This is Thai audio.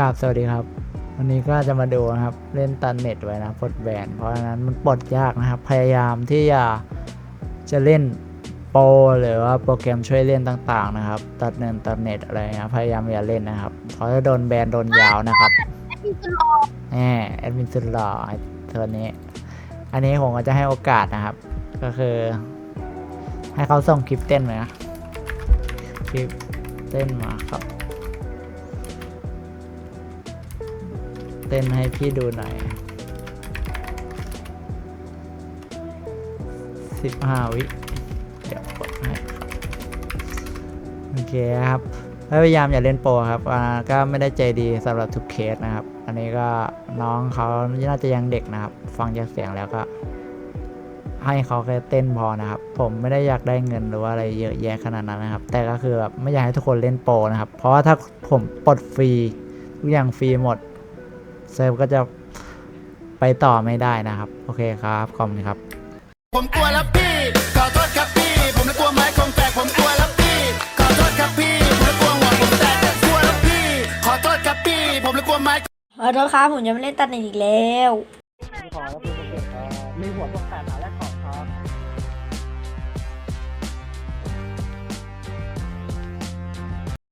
กราบสวัสดีครับ วันนี้ก็จะมาดูนะครับ เล่นตันเน็ตไว้นะปลดแบนเพราะฉะนั้นมันปลดยากนะครับ พยายามที่จะจะเล่นโปรหรือว่าโปรแกรมช่วยเล่นต่างๆนะครับ ตัดเน็ตตัดเน็ตอะไรเงี้ยพยายามอย่าเล่นนะครับเพราะจะโดนแบนโดนยาวนะครับแหมแอดมินสุดหล่อไอ้ตัวนี้ อันนี้ผมก็จะให้โอกาสนะครับ ก็คือ ให้เขาส่งคลิปเต้นมานะคลิปเต้นมาครับ เต้นให้พี่ดูหน่อยสิบห้าวิ เดี๋ยวกดให้โอเคครับพยายามอย่าเล่นโปรครับก็ไม่ได้ใจดีสำหรับทุกเคสนะครับ อันนี้ก็น้องเขาน่าจะยังเด็กนะครับ ฟังจากเสียงแล้วก็ ให้เขาแค่เต้นพอนะครับ ผมไม่ได้อยากได้เงินหรือว่าอะไรเยอะแยะขนาดนั้นนะครับ แต่ก็คือแบบไม่อยากให้ทุกคนเล่นโปรนะครับ เพราะว่าถ้าผมปลดฟรีทุกอย่างฟรีหมด เซิร์ฟก็จะไปต่อไม่ได้นะครับ โอเคครับขอบคุณครับ ผมกลัวแล้วพี่ขอโทษครับพี่ ผมเลยกลัวไม้คงแตกผมกลัวแล้วพี่ขอโทษครับพี่ ผมเลยกลัวหัวผมแตกกลัวแล้วพี่ ขอโทษครับพี่ ผมเลยกลัวไม้ขอโทษครับผมจะไม่เล่นตัดเน็ตอีกแล้วขอแล้วเป็นโปรเจกต์มีหัวตกแต่งหาแรกของครับ